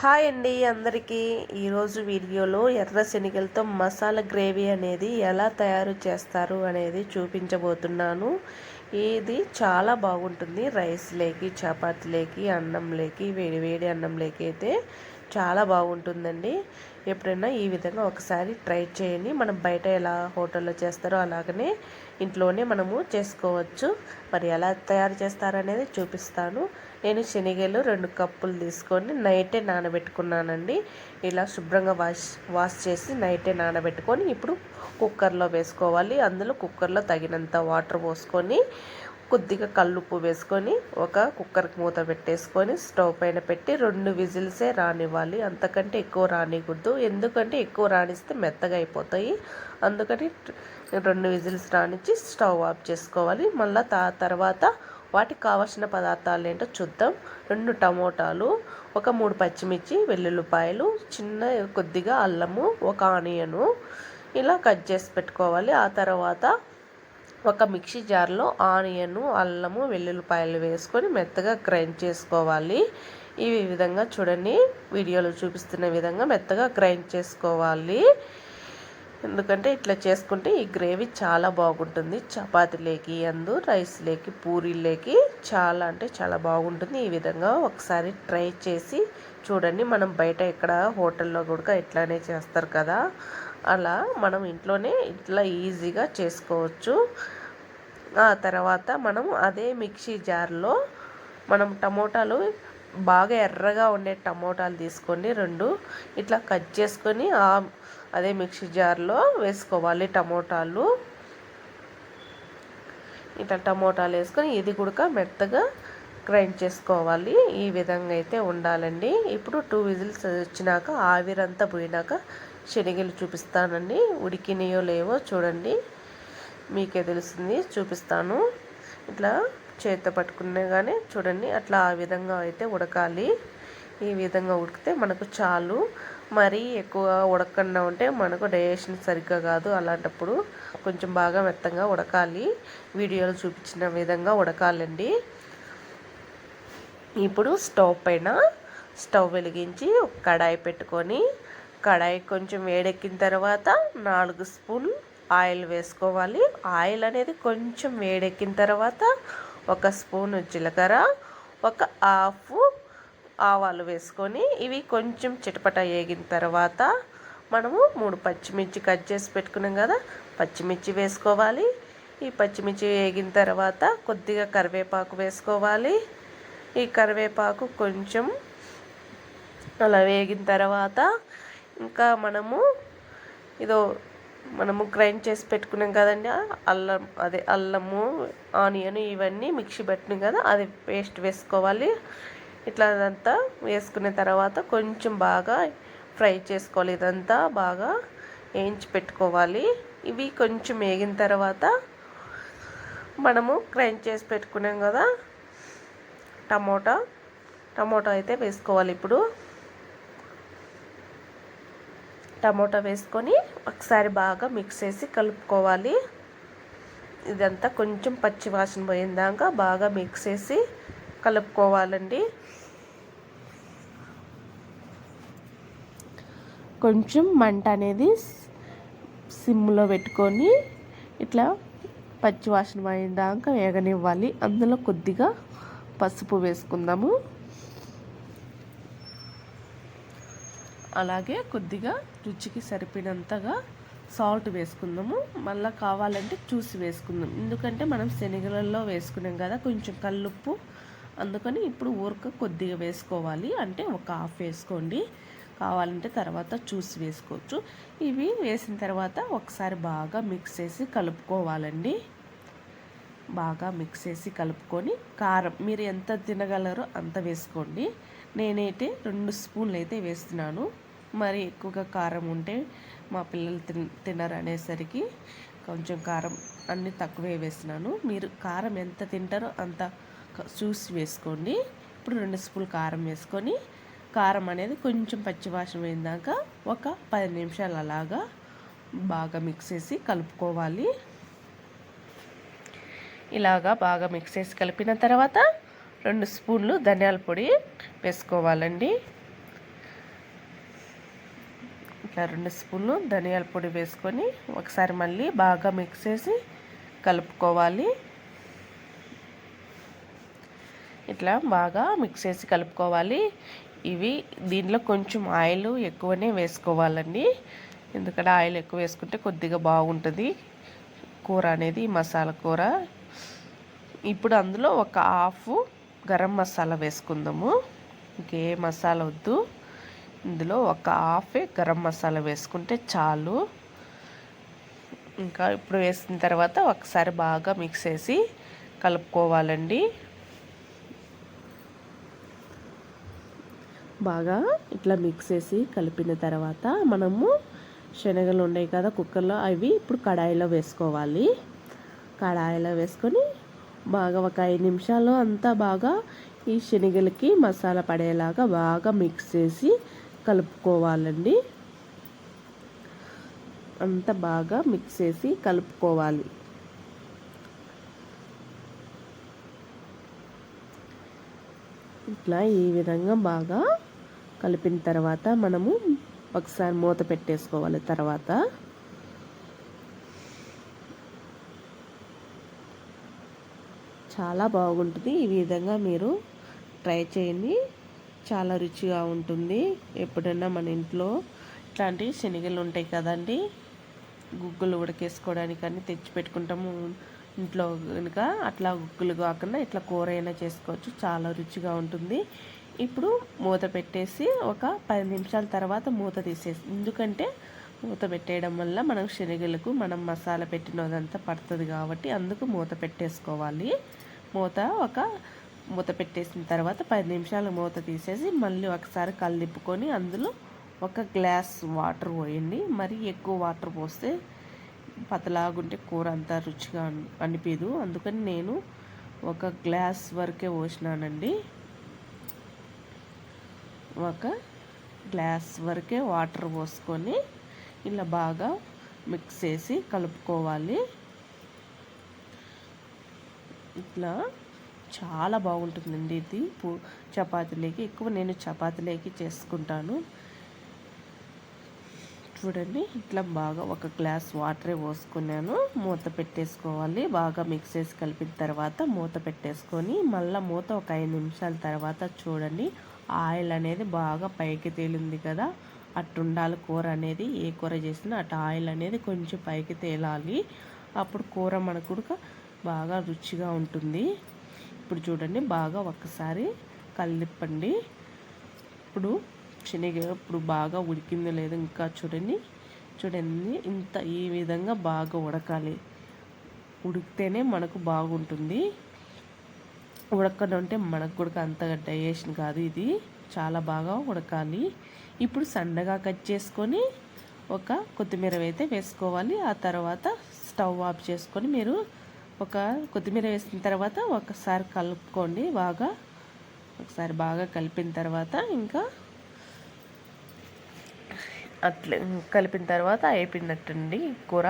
Hi అండి అందరికీ. ఈరోజు వీడియోలో ఎర్ర శనగలతో మసాలా గ్రేవీ అనేది ఎలా తయారు చేస్తారు అనేది చూపించబోతున్నాను. ఇది చాలా బాగుంటుంది. రైస్లేకి చపాతీలేకి అన్నంలేకి వేడి వేడి అన్నంలేకి అయితే చాలా బాగుంటుందండి. ఎప్పుడైనా ఈ విధంగా ఒకసారి ట్రై చేయండి. మనం బయట ఎలా హోటల్లో చేస్తారో అలాగనే ఇంట్లోనే మనము చేసుకోవచ్చు. మరి ఎలా తయారు చేస్తారనేది చూపిస్తాను. నేను శనగలు రెండు కప్పులు తీసుకొని నైటే నానబెట్టుకున్నానండి. ఇలా శుభ్రంగా వాష్ వాష్ చేసి నైటే నానబెట్టుకొని ఇప్పుడు కుక్కర్లో వేసుకోవాలి. అందులో కుక్కర్లో తగినంత వాటర్ పోసుకొని కొద్దిగా కల్లుప్పు వేసుకొని ఒక కుక్కర్కి మూత పెట్టేసుకొని స్టవ్ పైన పెట్టి రెండు విజిల్సే రానివ్వాలి. అంతకంటే ఎక్కువ రానికూడదు ఎందుకంటే ఎక్కువ రాణిస్తే మెత్తగా అయిపోతాయి. అందుకని రెండు విజిల్స్ రానిచ్చి స్టవ్ ఆఫ్ చేసుకోవాలి. మళ్ళీ తా తర్వాత వాటికి కావాల్సిన పదార్థాలు ఏంటో చూద్దాం. రెండు టమోటాలు ఒక మూడు పచ్చిమిర్చి వెల్లుల్లిపాయలు చిన్న కొద్దిగా అల్లము ఒక ఆనియను ఇలా కట్ చేసి పెట్టుకోవాలి. ఆ తర్వాత ఒక మిక్సీ జార్లో ఆనియను అల్లము వెల్లుల్లిపాయలు వేసుకొని మెత్తగా గ్రైండ్ చేసుకోవాలి. ఈ విధంగా చూడండి. వీడియోలో చూపిస్తున్న విధంగా మెత్తగా గ్రైండ్ చేసుకోవాలి. ఎందుకంటే ఇట్లా చేసుకుంటే ఈ గ్రేవీ చాలా బాగుంటుంది. చపాతీలేకి అందు రైస్లేకి పూరీలేకి చాలా అంటే చాలా బాగుంటుంది. ఈ విధంగా ఒకసారి ట్రై చేసి చూడండి. మనం బయట ఇక్కడ హోటల్లో కూడా ఇట్లానే చేస్తారు కదా. అలా మనం ఇంట్లోనే ఇట్లా ఈజీగా చేసుకోవచ్చు. ఆ తర్వాత మనం అదే మిక్సీ జార్లో మనం టమోటాలు బాగా ఎర్రగా ఉండే టమోటాలు తీసుకొని రెండు ఇట్లా కట్ చేసుకొని అదే మిక్సీ జార్లో వేసుకోవాలి టమోటాలు. ఇట్లా టమోటాలు వేసుకొని ఇది కూడా మెత్తగా గ్రైండ్ చేసుకోవాలి. ఈ విధంగా అయితే ఉండాలండి. ఇప్పుడు టూ విజిల్స్ వచ్చినాక ఆవిరంతా పోయినాక శనగలు చూపిస్తానండి. ఉడికినాయో లేవో చూడండి. మీకే తెలుస్తుంది చూపిస్తాను. ఇట్లా చేతితో పట్టుకునే కానీ చూడండి అట్లా ఆ విధంగా అయితే ఉడకాలి. ఈ విధంగా ఉడికితే మనకు చాలు. మరీ ఎక్కువ ఉడకకుండా ఉంటే మనకు డైజెషన్ సరిగ్గా కాదు. అలాంటప్పుడు కొంచెం బాగా మెత్తంగా ఉడకాలి. వీడియోలో చూపించిన విధంగా ఉడకాలండి. ఇప్పుడు స్టవ్ పైన స్టవ్ వెలిగించి కడాయి పెట్టుకొని కడాయి కొంచెం వేడెక్కిన తర్వాత నాలుగు స్పూన్ ఆయిల్ వేసుకోవాలి. ఆయిల్ అనేది కొంచెం వేడెక్కిన తర్వాత ఒక స్పూన్ జీలకర్ర ఒక హాఫ్ ఆవాలు వేసుకొని ఇవి కొంచెం చిటపట వేగిన తర్వాత మనము మూడు పచ్చిమిర్చి కట్ చేసి పెట్టుకున్నాం కదా పచ్చిమిర్చి వేసుకోవాలి. ఈ పచ్చిమిర్చి వేగిన తర్వాత కొద్దిగా కరివేపాకు వేసుకోవాలి. ఈ కరివేపాకు కొంచెం అలా వేగిన తర్వాత ఇంకా మనము ఇదో మనము గ్రైండ్ చేసి పెట్టుకున్నాం కదండి అల్లం అదే అల్లము ఆనియన్ ఇవన్నీ మిక్సీ పెట్టినాం కదా అది పేస్ట్ వేసుకోవాలి. ఇట్లా అదంతా వేసుకున్న తర్వాత కొంచెం బాగా ఫ్రై చేసుకోవాలి. ఇదంతా బాగా వేయించి పెట్టుకోవాలి. ఇవి కొంచెం వేగిన తర్వాత మనము గ్రైండ్ చేసి పెట్టుకున్నాం కదా టమోటా టమోటా అయితే వేసుకోవాలి ఇప్పుడు. టమోటా వేసుకొని ఒకసారి బాగా మిక్స్ చేసి కలుపుకోవాలి. ఇదంతా కొంచెం పచ్చి వాసన పోయిందాక బాగా మిక్స్ చేసి కలుపుకోవాలండి. కొంచెం మంట అనేది సిమ్లో పెట్టుకొని ఇట్లా పచ్చి వాసన పోయిందాక వేగనివ్వాలి. అందులో కొద్దిగా పసుపు వేసుకుందాము. అలాగే కొద్దిగా రుచికి సరిపడినంతగా సాల్ట్ వేసుకుందాము. మళ్ళీ కావాలంటే చూసి వేసుకుందాం. ఎందుకంటే మనం శనగలలో వేసుకున్నాం కదా కొంచెం కల్లుప్పు. అందుకని ఇప్పుడు ఊరక కొద్దిగా వేసుకోవాలి. అంటే ఒక హాఫ్ వేసుకోండి. కావాలంటే తర్వాత చూసి వేసుకోవచ్చు. ఇవి వేసిన తర్వాత ఒకసారి బాగా మిక్స్ చేసి కలుపుకోవాలండి. బాగా మిక్స్ చేసి కలుపుకొని కారం మీరు ఎంత తినగలరో అంత వేసుకోండి. నేనైతే రెండు స్పూన్లు అయితే వేస్తున్నాను. మరి ఎక్కువగా కారం ఉంటే మా పిల్లలు తిన్ తినరు అనేసరికి కొంచెం కారం అన్నీ తక్కువే వేసినాను మీరు కారం ఎంత తింటారో అంత చూసి వేసుకోండి. ఇప్పుడు రెండు స్పూన్లు కారం వేసుకొని కారం అనేది కొంచెం పచ్చివాసన పోయిందాక ఒక పది నిమిషాలు అలాగా బాగా మిక్స్ చేసి కలుపుకోవాలి. ఇలాగా బాగా మిక్స్ చేసి కలిపిన తర్వాత రెండు స్పూన్లు ధనియాల పొడి వేసుకోవాలండి. ఇట్లా రెండు స్పూన్లు ధనియాల పొడి వేసుకొని ఒకసారి మళ్ళీ బాగా మిక్స్ చేసి కలుపుకోవాలి. ఇట్లా బాగా మిక్స్ చేసి కలుపుకోవాలి. ఇవి దీనిలో కొంచెం ఆయిల్ ఎక్కువనే వేసుకోవాలండి. ఎందుకంటే ఆయిల్ ఎక్కువ వేసుకుంటే కొద్దిగా బాగుంటుంది కూర అనేది మసాలా కూర. ఇప్పుడు అందులో ఒక హాఫ్ గరం మసాలా వేసుకుందాము. ఇంకే మసాలా వద్దు. ఇందులో ఒక హాఫే గరం మసాలా వేసుకుంటే చాలు. ఇంకా ఇప్పుడు వేసిన తర్వాత ఒకసారి బాగా మిక్స్ చేసి కలుపుకోవాలండి. బాగా ఇట్లా మిక్స్ చేసి కలిపిన తర్వాత మనము శనగలు ఉన్నాయి కదా కుక్కర్లో అవి ఇప్పుడు కడాయిలో వేసుకోవాలి. కడాయిలో వేసుకొని బాగా ఒక ఐదు నిమిషాలు అంతా బాగా ఈ శనగలకి మసాలా పడేలాగా బాగా మిక్స్ చేసి కలుపుకోవాలండి. అంత బాగా మిక్స్ చేసి కలుపుకోవాలి. ఇట్లా ఈ విధంగా బాగా కలిపిన తర్వాత మనము ఒకసారి మూత పెట్టేసుకోవాలి తర్వాత. చాలా బాగుంటుంది. ఈ విధంగా మీరు ట్రై చేయండి. చాలా రుచిగా ఉంటుంది. ఎప్పుడైనా మన ఇంట్లో ఇట్లాంటి శనగలు ఉంటాయి కదండి గుగ్గులు ఉడకేసుకోవడానికి అన్నీ తెచ్చి పెట్టుకుంటాము. ఇంట్లో కనుక అట్లా గుగ్గులు కాకుండా ఇట్లా కూర అయినా చేసుకోవచ్చు. చాలా రుచిగా ఉంటుంది. ఇప్పుడు మూత పెట్టేసి ఒక పది నిమిషాల తర్వాత మూత తీసేసి ఎందుకంటే మూత పెట్టేయడం వల్ల మనం శనగలకు మనం మసాలా పెట్టినదంతా పడుతుంది కాబట్టి అందుకు మూత పెట్టేసుకోవాలి. మూత ఒక మూత పెట్టేసిన తర్వాత పది నిమిషాలు మూత తీసేసి మళ్ళీ ఒకసారి కలిపుకొని అందులో ఒక గ్లాస్ వాటర్ పోయండి. మరి ఎక్కువ వాటర్ పోస్తే పతలాగుంటే కూర అంతా రుచిగా అనిపించదు అందుకని నేను ఒక గ్లాస్ వరకే పోసినానండి. ఒక గ్లాస్ వరకే వాటర్ పోసుకొని ఇలా బాగా మిక్స్ చేసి కలుపుకోవాలి. ఇట్లా చాలా బాగుంటుందండి ఇది. చపాతీలోకి ఎక్కువ నేను చపాతీలోకి చేసుకుంటాను. చూడండి ఇట్లా బాగా ఒక గ్లాస్ వాటరే పోసుకున్నాను. మూత పెట్టేసుకోవాలి. బాగా మిక్స్ చేసి కలిపిన తర్వాత మూత పెట్టేసుకొని మళ్ళీ మూత ఒక ఐదు నిమిషాల తర్వాత చూడండి ఆయిల్ అనేది బాగా పైకి తేలింది కదా. అట్టు ఉండాలి కూర అనేది. ఏ కూర చేసినా అటు ఆయిల్ అనేది కొంచెం పైకి తేలాలి. అప్పుడు కూర మనకు బాగా రుచిగా ఉంటుంది. ఇప్పుడు చూడండి బాగా ఒక్కసారి కలిపండి. ఇప్పుడు శనగ ఇప్పుడు బాగా ఉడికిందో లేదో ఇంకా చూడండి. చూడండి ఇంత ఈ విధంగా బాగా ఉడకాలి. ఉడికితేనే మనకు బాగుంటుంది. ఉడకడంటే మనకు కూడా అంత డైజెషన్ కాదు ఇది. చాలా బాగా ఉడకాలి. ఇప్పుడు సన్నగా కట్ చేసుకొని ఒక కొత్తిమీర అయితే వేసుకోవాలి. ఆ తర్వాత స్టవ్ ఆఫ్ చేసుకొని మీరు ఒక కొత్తిమీర వేసిన తర్వాత ఒకసారి కలుపుకోండి బాగా. ఒకసారి బాగా కలిపిన తర్వాత ఇంకా అట్లా కలిపిన తర్వాత అయిపోయినట్టండి కూర.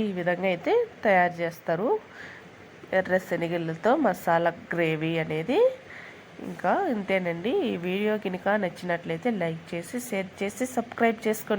ఈ విధంగా అయితే తయారు చేస్తారు. ఎర్ర శనగలతో మసాలా గ్రేవీ అనేది. ఇంకా ఇంతేనండి. ఈ వీడియో కనుక నచ్చినట్లయితే లైక్ చేసి షేర్ చేసి సబ్స్క్రైబ్ చేసుకోండి.